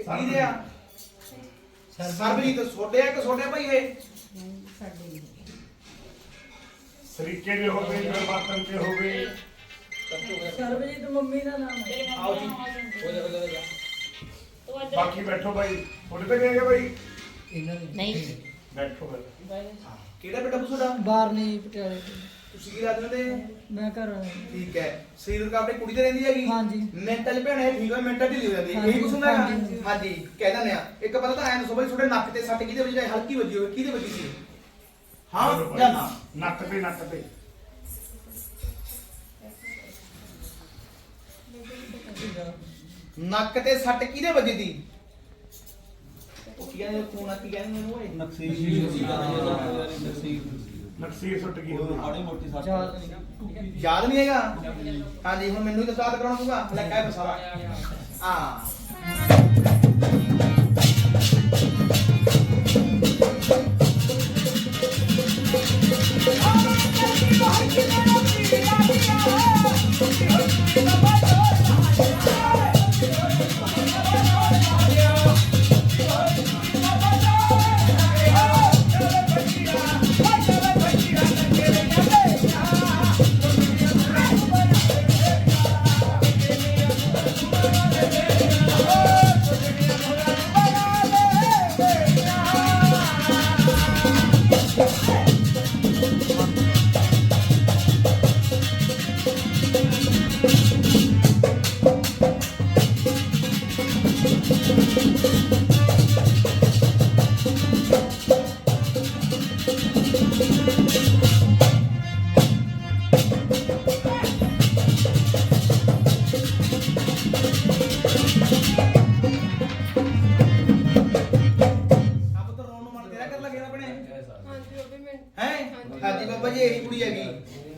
ਇਹ ਕੀ ਦੇ ਆ ਸਰਬਜੀਤ ਛੋਡੇ ਆ ਕਿ ਛੋਡੇ ਭਾਈ ਇਹ? ਸਰੀਕੇ ਦੇ ਹੋਵੇ ਜਾਂ ਬਾਤਨ ਦੇ ਹੋਵੇ ਸਰਬਜੀਤ ਮੰਮੀ ਦਾ ਨਾਮ ਹੈ। ਆਓ ਜੀ। ਬਾਕੀ ਬੈਠੋ ਭਾਈ। ਤੁਹਾਡੇ ਤੇ ਗਏ ਭਾਈ? ਨਹੀਂ। ਬੈਠੋ ਭਾਈ ਕਿਹੜਾ ਬੇਟਾ ਨਹੀਂ ਪਟਿਆਲੇ ਤੋਂ। ਤੁਸੀਂ ਕੀ ਲੱਗਦੇ ਤੇ ਮੈਂ ਘਰ ਆਇਆ ਠੀਕ ਹੈ। ਸਰੀਰ ਆਪਣੀ ਕੁੜੀ ਤੇ ਰਹਿੰਦੀ ਹੈਗੀ? ਹਾਂਜੀ। ਮੈਂਟਲ ਭੈਣੇ ਠੀਕ ਹੈ ਮੈਂਟਲ ਢਿੱਲੀ ਹੋ ਜਾਂਦੀ ਹੈ। ਇਹੀ ਕੁਛ ਹੁੰਦਾ ਹੈਗਾ ਹਾਂਜੀ। ਹਾਂਜੀ ਕਹਿ ਦਿੰਦੇ ਆ ਇੱਕ ਪਤਾ ਤਾਂ ਐਂ ਦੱਸੋ ਬਈ ਤੁਹਾਡੇ ਨੱਕ ਤੇ ਸੱਟ ਕਿਹਦੇ ਵਜੀ? ਹਲਕੀ ਵੱਜੀ ਹੋਵੇ ਕਿਹਦੇ ਵੱਜੀ ਸੀ? ਹਾਂ। ਜਾਂ ਨਾ? ਨੱਕ ਤੇ ਨੱਕ ਤੇ। ਨੱਕ ਤੇ ਸੱਟ ਕਿਹਦੇ ਵੱਜੀ ਦੀ ਕੀ ਕਹਿੰਦੇ ਕੋਣਾ ਕੀ ਕਹਿੰਦੇ ਮੈਨੂੰ ਓਏ ਨਕਸੀਰ ਸੁੱਟ ਗਈ ਹੋਵੇ ਯਾਦ ਨਹੀਂ ਯਾਦ ਨਹੀਂ ਹੈਗਾ? ਹਾਂਜੀ ਹੁਣ ਮੈਨੂੰ ਹੀ ਤਾਂ ਯਾਦ ਕਰਾਉਣਾ ਪਊਗਾ। ਲੈ ਕਹਿ ਬਸਾਵਾ ਹਾਂ।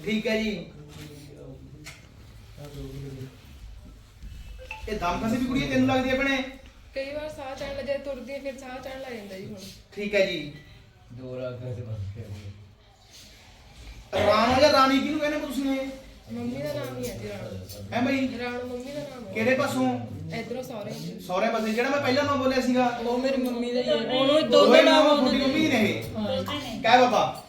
ਠੀਕ ਹੈ ਜੀ। ਇਹ ਦਮ ਕਸੇ ਵੀ ਕੁੜੀ ਹੈ, ਤੈਨੂੰ ਲੱਗਦੀ ਹੈ ਆਪਣੇ ਕਈ ਵਾਰ ਸਾਹ ਚੜਨ ਲੱਗੇ ਤੁਰਦੀ ਹਾਂ, ਫਿਰ ਸਾਹ ਚੜਨ ਲੱਗ ਜਾਂਦਾ ਜੀ ਹੁਣ। ਠੀਕ ਹੈ ਜੀ। ਰਾਣਾ ਜਾਂ ਰਾਣੀ? ਕਿਹਨੂੰ ਕਹਿੰਦੇ ਤੁਸੀਂ ਇਹ? ਮੰਮੀ ਦਾ ਨਾਮ ਹੀ ਹੈ ਜੀ ਰਾਣੋ ਹੈ ਬਈ? ਰਾਣੋ ਮੰਮੀ ਦਾ ਨਾਮ ਹੈ। ਕਿਹੜੇ ਪਾਸੋਂ? ਇਧਰੋਂ ਸਹੁਰੇ। ਸਹੁਰੇ ਪਾਸੇ। ਜਿਹੜਾ ਮੈਂ ਪਹਿਲਾਂ ਨਾਮ ਬੋਲਿਆ ਸੀਗਾ। ਉਹ ਮੇਰੀ ਮੰਮੀ ਦਾ ਹੀ ਹੈ। ਉਹਨੂੰ ਦੋ ਦੋਵੇਂ ਦੋ ਨਾਮ ਤੁਹਾਡੀ ਮੰਮੀ ਨੇ ਕਹਿ ਬਾਬਾ।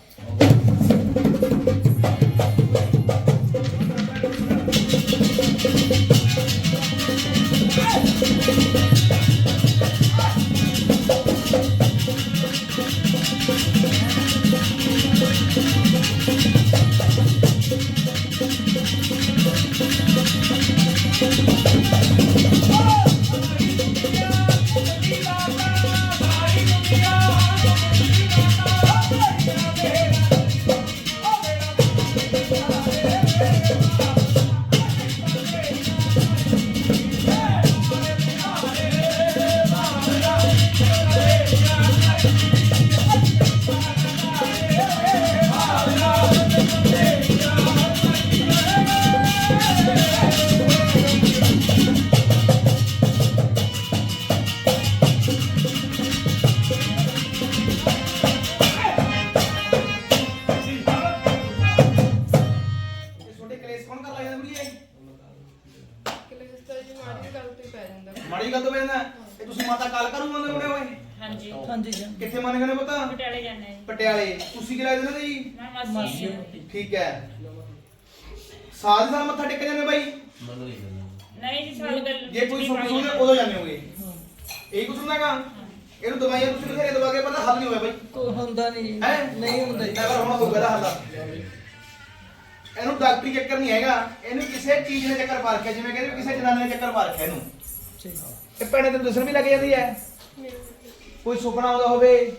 ਕਿ ਮੈਂ ਮਾਸੀ। ਠੀਕ ਹੈ। ਸਾਧ ਸਾਲ ਮੱਥਾ ਟੇਕ ਜਾਂਦੇ ਬਾਈ? ਨਹੀਂ ਜੀ ਸਾਲ ਗੱਲ ਜੇ ਕੋਈ ਸੁਣਦੇ ਉਦੋਂ ਜਾਂਦੇ ਹੋਗੇ। ਇਹ ਕੁਛ ਹੁੰਦਾਗਾ ਇਹਨੂੰ ਦਵਾਈਆਂ ਤੁਸੀਂ ਬਥੇਰੇ ਦਵਾ ਕੇ ਪਤਾ ਹੱਲ ਨਹੀਂ ਹੋਇਆ ਬਾਈ। ਕੋਈ ਹੁੰਦਾ ਨਹੀਂ। ਹੈ? ਨਹੀਂ ਹੁੰਦਾ ਜੀ। ਨੈਵਰ ਹੋਣਾ ਹੋਊਗਾ ਇਹਦਾ ਹੱਲ ਇਹਨੂੰ ਡਾਕਟਰੀ ਚੱਕਰ ਨਹੀਂ ਹੈਗਾ। ਇਹਨੂੰ ਕਿਸੇ ਚੀਜ਼ ਨੇ ਚੱਕਰ ਪਾ ਰੱਖਿਆ ਜਿਵੇਂ ਕਹਿੰਦੇ ਵੀ ਕਿਸੇ ਜਨਾਨੀ ਨੇ ਚੱਕਰ ਪਾ ਰੱਖਿਆ ਇਹਨੂੰ ਇਹ ਭੈਣੇ ਤੈਨੂੰ ਦੱਸਣ ਵੀ ਲੱਗ ਜਾਂਦੀ ਹੈ। ਕੋਈ ਸੁਪਨਾ ਆਉਂਦਾ ਹੋਵੇ?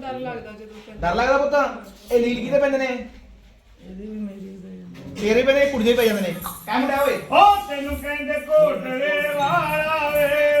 ਡਰ ਲੱਗਦਾ ਜਦੋਂ ਪੈਂਦਾ। ਡਰ ਲੱਗਦਾ ਪੁੱਤ? ਇਹ ਲੀਲ ਕਿਤੇ ਪੈਂਦੇ ਨੇ? ਇਹਦੀ ਵੀ ਮੇਰੀ ਵੀ ਤੇਰੇ ਪੈਂਦੇ ਕੁੜੀ ਦੇ ਪੈ ਜਾਂਦੇ ਨੇ। ਕਹਿ ਮੁੰਡਿਆ ਓਏ। ਓ ਤੈਨੂੰ ਕਹਿੰਦੇ ਕੋਟਲੇ ਵਾਲਾ ਵੇ।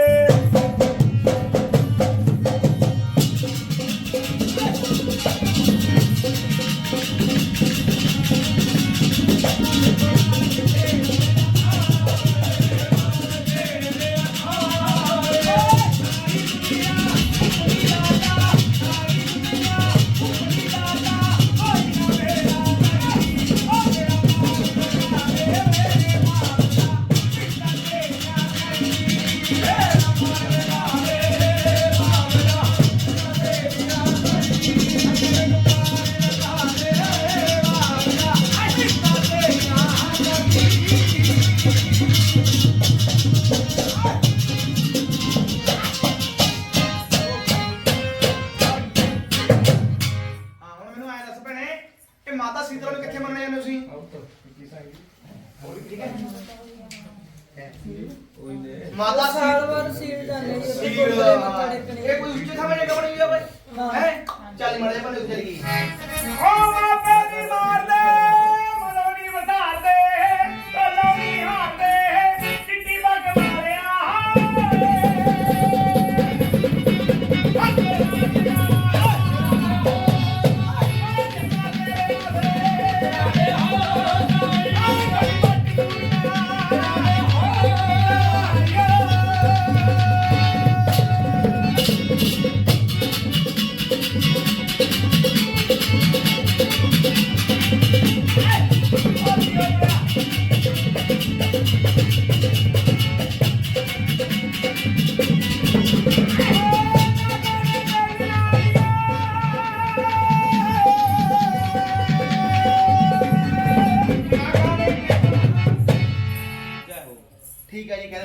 ਠੀਕ ਮਾਤਾ ਸਾਲ। ਵਾਰ ਸੀਲ ਜਾਂਦੇ ਇਹ ਕੋਈ ਉੱਚੇ ਥਾਵੇਂ ਮੇਰੇ ਕਮਰੇ ਵੀ ਹੈ? ਚੱਲ ਮੜੇ ਪਰ ਉੱਤੇ ਗਈ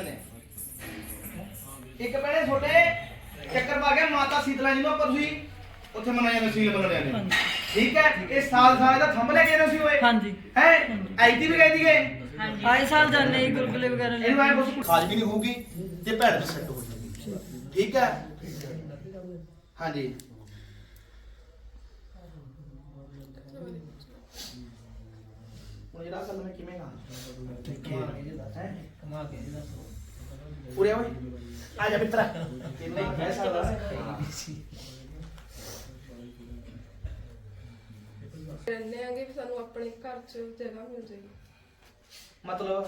ਨੇ ਇੱਕ ਪਹਿਲੇ ਛੋਟੇ ਚੱਕਰ ਪਾ ਗਿਆ ਮਾਤਾ ਸੀਤਲਾ ਜੀ ਨੂੰ ਆਪਾਂ ਤੁਸੀਂ ਉੱਥੇ ਮਨਾਇਆ ਨੇ ਸੀਲ ਬਣਾਇਆ ਨੇ। ਠੀਕ ਹੈ? ਇਹ ਸਾਲ ਸਾਲ ਦਾ ਥੰਬ ਲੈ ਕੇ ਆਏ ਸੀ ਓਏ। ਹਾਂਜੀ। ਹੈ? ਆਈਟੀ ਵੀ ਗਈ ਦੀਏ ਹਾਂਜੀ। ਆਏ ਸਾਲ ਜਾਂਦੇ ਜੀ ਗੁਲਗੁਲੇ ਵਗੈਰਾ ਲੈ ਇਹਨੂੰ ਐ ਕੁਝ ਖਾਜ ਵੀ ਨਹੀਂ ਹੋਊਗੀ ਤੇ ਭੈੜ ਵੀ ਸੈੱਟ ਹੋ ਜਾਊਗੀ। ਠੀਕ ਹੈ? ਹਾਂਜੀ। ਹੁਣ ਜਿਹੜਾ ਗੱਲ ਮੈਂ ਕਿਵੇਂ ਕਹਾਂ ਹੈ। ਕਮਾ ਕੇ ਉਰੇ ਓਏ ਆ ਜਾ ਮਿੱਤਰਾ। ਕਿੰਨੇ ਕਹਿ ਸਕਦਾ। ਰਹਿੰਦੇ ਆਂਗੇ ਵੀ ਸਾਨੂੰ ਆਪਣੇ ਘਰ 'ਚ ਜਗ੍ਹਾ ਮਿਲ ਜਾਏਗੀ। ਮਤਲਬ?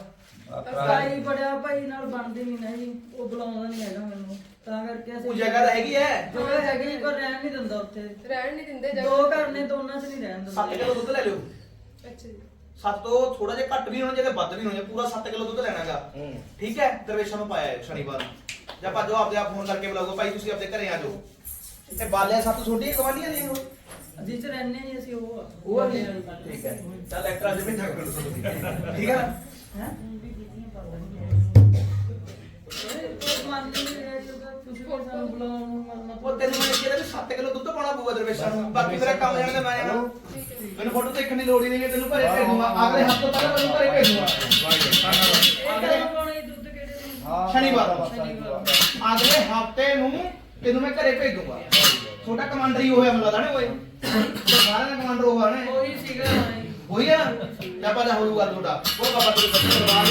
ਭਾਈ ਬੜਿਆ ਭਾਈ ਨਾਲ ਬਣਦੀ ਨਹੀਂ ਨਾ ਜੀ ਉਹ ਬੁਲਾਉਂਦਾ ਨਹੀਂ ਹੈਗਾ ਮੈਨੂੰ। ਤਾਂ ਕਰਕੇ ਅਸੀਂ ਉਹ ਜਗ੍ਹਾ ਤਾਂ ਹੈਗੀ ਹੈ। ਜਗ੍ਹਾ ਹੈਗੀ ਜੀ, ਪਰ ਰਹਿਣ ਨਹੀਂ ਦਿੰਦਾ ਉੱਥੇ। ਰਹਿਣ ਨਹੀਂ ਦਿੰਦੇ ਦੋ ਜਗ੍ਹਾ। ਘਰ ਨੇ ਦੋਨਾਂ 'ਚ ਨਹੀਂ ਰਹਿਣ 7 ਦਿੰਦੇ ਕਿਲੋ ਦੁੱਧ ਲੈ ਲਿਓ। ਅੱਛਾ ਜੀ। ਸੱਤ ਤੋਂ ਥੋੜਾ ਜਿਹਾ ਘੱਟ ਵੀ ਹੋਣਾ ਚਾਹੀਦਾ ਵੱਧ ਵੀ ਹੋਣਾ ਚਾਹੀਦਾ ਪੂਰਾ 7 ਕਿਲੋ ਦੁੱਧ ਲੈਣਾਗਾ। ਠੀਕ ਹੈ? ਦਰਵੇਸ਼ਾਂ ਨੂੰ ਪਾਇਆ ਹੈ ਸ਼ਨੀਵਾਰ ਨੂੰ। ਜਾਂ ਭੱਜੋ ਆਪਦੇ ਆਪ ਫੋਨ ਕਰਕੇ ਬੁਲਾਓ ਭਾਈ ਤੁਸੀਂ ਆਪਦੇ ਘਰੇ ਆ ਜਾਓ। ਤੇ ਬਾਲਿਆ ਸੱਤ ਛੋਟੀਆਂ ਗਵਾਂਢੀਆਂ ਦੀਆਂ ਉਹ ਜਿਸ 'ਚ ਰਹਿੰਦੇ ਜੀ ਅਸੀਂ ਉਹ। ਉਹ ਠੀਕ ਹੈ। ਚੱਲ ਐਕਟਰ ਅੱਜ ਵੀ ਠੱਗ ਠੀਕ ਹੈ ਨਾ? ਹੈਂ? ਉਹ ਮੰਨ ਨਹੀਂ ਸਾਨੂੰ ਬੁਲਾਉਣ ਨੂੰ ਮਨ ਉਹ ਤੈਨੂੰ ਮੈਂ ਕਿਹਾ ਵੀ 7 ਕਿਲੋ ਦੁੱਧ ਪਾਉਣਾ ਪਊਗਾ ਦਰਵੇਸ਼ਾਂ ਨੂੰ ਬਾਕੀ ਮੇਰਾ ਕੰਮ ਜਾਣ ਦੇ ਮੈਂ ਜਾਣਾ। ਮੈਨੂੰ ਫੋਟੋ ਦੇਖਣ ਦੀ ਲੋੜ ਹੀ ਨਹੀਂ ਹੈ ਤੈਨੂੰ ਘਰੇ ਭੇਜ ਦੂੰਗਾ ਅਗਲੇ ਹਫ਼ਤੇ ਪਹਿਲਾਂ ਤੈਨੂੰ ਘਰੇ ਭੇਜ ਦੂੰਗਾ ਇਹ ਪਾਉਣੇ ਦੁੱਧ ਕਿਹੜੇ ਦਿਨ ਸ਼ਨੀਵਾਰ। ਸ਼ਨੀਵਾਰ ਅਗਲੇ ਹਫ਼ਤੇ ਨੂੰ ਤੈਨੂੰ ਮੈਂ ਘਰੇ ਭੇਜ ਦੂੰਗਾ ਛੋਟਾ ਕਮਾਂਡਰ ਹੀ ਹੋਇਆ ਮੈਨੂੰ ਲੱਗਦਾ ਨੇ ਓਏ। ਸਾਰਿਆਂ ਦਾ ਕਮਾਂਡਰ ਹੋਇਆ ਨੇ। ਉਹੀ ਸੀਗਾ। ਜੀ। ਹੋਈ ਆ ਜਾਂ ਪਤਾ ਹੋਊਗਾ ਤੁਹਾਡਾ। ਉਹ ਬਾਬਾ ਤੇਰੇ ਬੱਚੇ ਪਰਿਵਾਰ